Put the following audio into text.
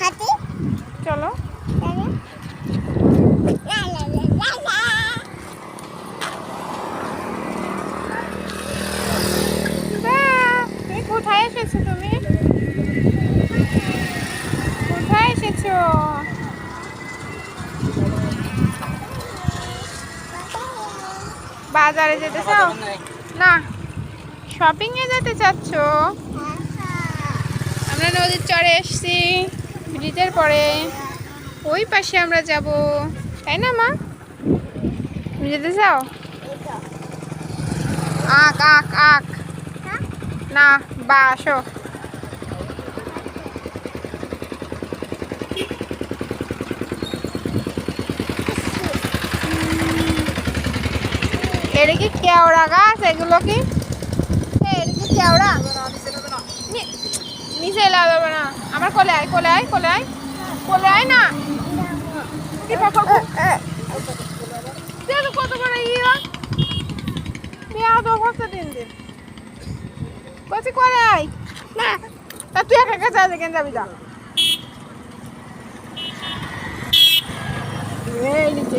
হাতি? চলো। কোথায় এসেছ তুমি? কোথায় এসেছ? বাজারে যেতে চাও? না শপিং এ যেতে চাচ্ছ? আমরা নদীর চরে এসছি। ব্রিজের পরে ওই পাশে আমরা যাব। তাই না, মা? তুমি যেতে চাও আক আক আক। না, বা, আসো। কি কেওড়া গাছ এগুলো কি? কি কেওড়া? নিচে এলা না। কোলে আয় কোলে আয় কোলে আয় কোলে আয় না কত বড় ইয়া। বিয়া তো করতে দিন দিন। কচি করে আয় না তা তুই একা একা যা কেন? যাবি যা। এই নিচে